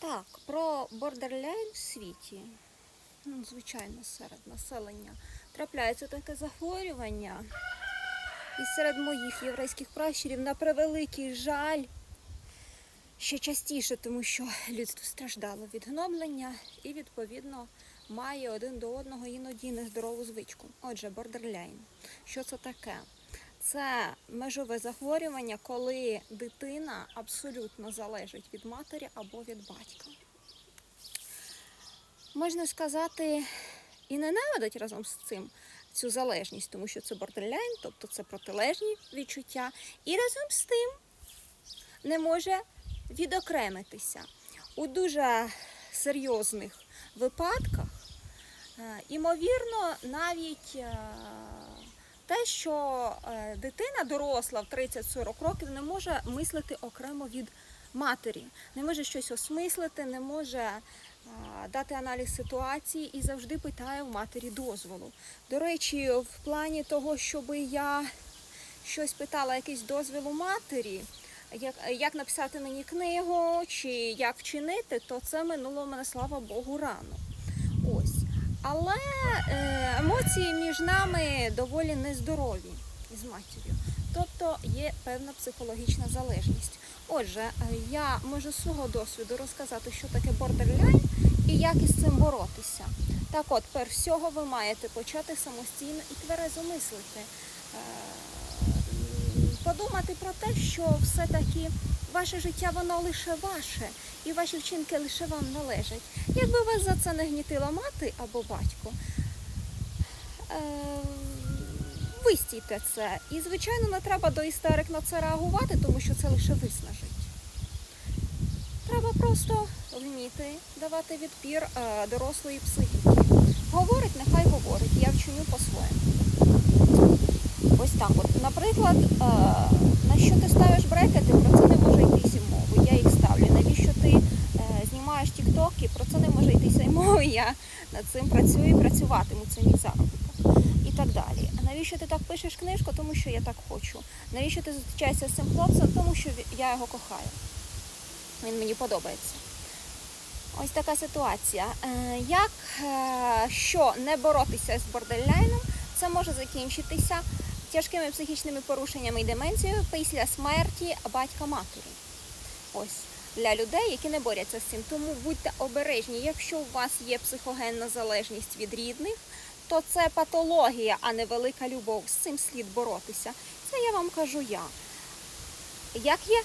Так, про бордерляйн в світі. Ну, звичайно, серед населення трапляється таке захворювання. І серед моїх єврейських пращурів на превеликий жаль ще частіше, тому що людство страждало від гноблення і, відповідно, має один до одного іноді нездорову звичку. Отже, бордерляйн. Що це таке? Це межове захворювання, коли дитина абсолютно залежить від матері або від батька. Можна сказати, і ненавидить разом з цим цю залежність, тому що це бордерляйн, тобто це протилежні відчуття, і разом з тим не може відокремитися. У дуже серйозних випадках, е, імовірно, навіть е, те, що е, дитина доросла в 30-40 років, не може мислити окремо від матері, не може щось осмислити, не може е, дати аналіз ситуації і завжди питає в матері дозволу. До речі, в плані того, щоб я щось питала, якийсь дозвіл у матері, як, як написати мені книгу чи як вчинити, то це минуло мене, слава Богу, рано. Але е, емоції між нами доволі нездорові з матір'ю. Тобто є певна психологічна залежність. Отже, е, я можу з свого досвіду розказати, що таке бордерляйн і як із цим боротися. Так от, перш всього, ви маєте почати самостійно і тверезо мислити. Подумати про те, що все-таки ваше життя воно лише ваше, і ваші вчинки лише вам належать. Якби вас за це не гнітила мати або батько, е, вистійте це. І, звичайно, не треба до істерик на це реагувати, тому що це лише виснажить. Треба просто вміти давати відпір е, дорослої психіки. Говорить, нехай говорить, я вчиню по-своєму. Ось так от. Наприклад, е, на що ти ставиш брекети, про це не може йтися мови. Я їх ставлю. Навіщо ти е, знімаєш тіктоки, про це не може йтися мови. Я над цим працюю і працюватиму, це мій заробіток. І так далі. А навіщо ти так пишеш книжку? Тому що я так хочу. Навіщо ти зустрічаєшся з цим хлопцем? Тому що я його кохаю. Він мені подобається. Ось така ситуація. Е, Як що не боротися з бордельляйном, це може закінчитися тяжкими психічними порушеннями і деменцією після смерті батька матері. Ось для людей, які не борються з цим. Тому будьте обережні, якщо у вас є психогенна залежність від рідних, то це патологія, а не велика любов. З цим слід боротися. Це я вам кажу я. Як є